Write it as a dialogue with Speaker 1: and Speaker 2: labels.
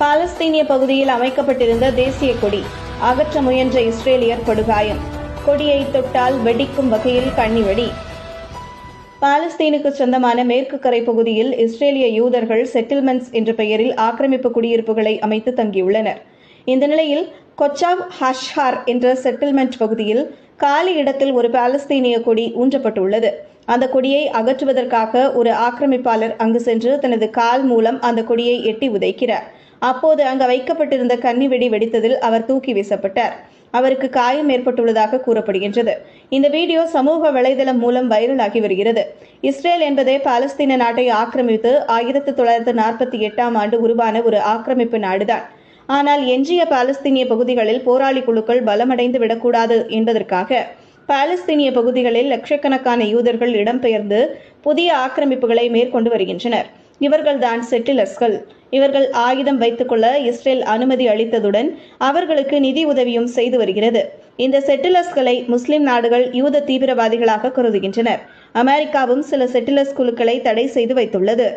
Speaker 1: பாலஸ்தீனிய பகுதியில் அமைக்கப்பட்டிருந்த தேசிய கொடி அகற்ற முயன்ற இஸ்ரேலியர் படுகாயம் கொடியை தொட்டால் வெடிக்கும் வகையில் கண்ணிவெடி பாலஸ்தீனுக்கு சொந்தமான மேற்கு கரை பகுதியில் இஸ்ரேலிய யூதர்கள் செட்டில்மெண்ட்ஸ் என்ற பெயரில் ஆக்கிரமிப்பு குடியிருப்புகளை அமைத்து தங்கியுள்ளனர். இந்த நிலையில் கொச்சாவ் ஹஷ்ஹார் என்ற செட்டில்மெண்ட் பகுதியில் காலி இடத்தில் ஒரு பாலஸ்தீனிய கொடி ஊன்றப்பட்டுள்ளது. அந்த கொடியை அகற்றுவதற்காக ஒரு ஆக்கிரமிப்பாளர் அங்கு சென்று தனது கால் மூலம் அந்த கொடியை எட்டி உதைக்கிறார். அப்போது அங்கு வைக்கப்பட்டிருந்த கன்னி வெடி வெடித்ததில் அவர் தூக்கி வீசப்பட்டார். அவருக்கு காயம் ஏற்பட்டுள்ளதாக கூறப்படுகின்றது. இந்த வீடியோ சமூக வலைதளம் மூலம் வைரலாகி வருகிறது. இஸ்ரேல் என்பதே பாலஸ்தீன நாட்டை ஆக்கிரமித்து ஆயிரத்தி தொள்ளாயிரத்து நாற்பத்தி எட்டாம் ஆண்டு உருவான ஒரு ஆக்கிரமிப்பு நாடுதான். ஆனால் எஞ்சிய பாலஸ்தீனிய பகுதிகளில் போராளி குழுக்கள் பலமடைந்து விடக்கூடாது என்பதற்காக பாலஸ்தீனிய பகுதிகளில் லட்சக்கணக்கான யூதர்கள் இடம்பெயர்ந்து புதிய ஆக்கிரமிப்புகளை மேற்கொண்டு வருகின்றனர். இவர்கள்தான் செட்டிலர்ஸ்கள் இவர்கள் ஆயுதம் வைத்துக்கொள்ள இஸ்ரேல் அனுமதி அளித்ததுடன் அவர்களுக்கு நிதி உதவியும் செய்து வருகிறது. இந்த செட்டிலர்ஸ்களை முஸ்லிம் நாடுகள் யூத தீவிரவாதிகளாக கருதுகின்றனர் அமெரிக்காவும் சில செட்டிலர்ஸ் குழுக்களை தடை செய்து வைத்துள்ளது.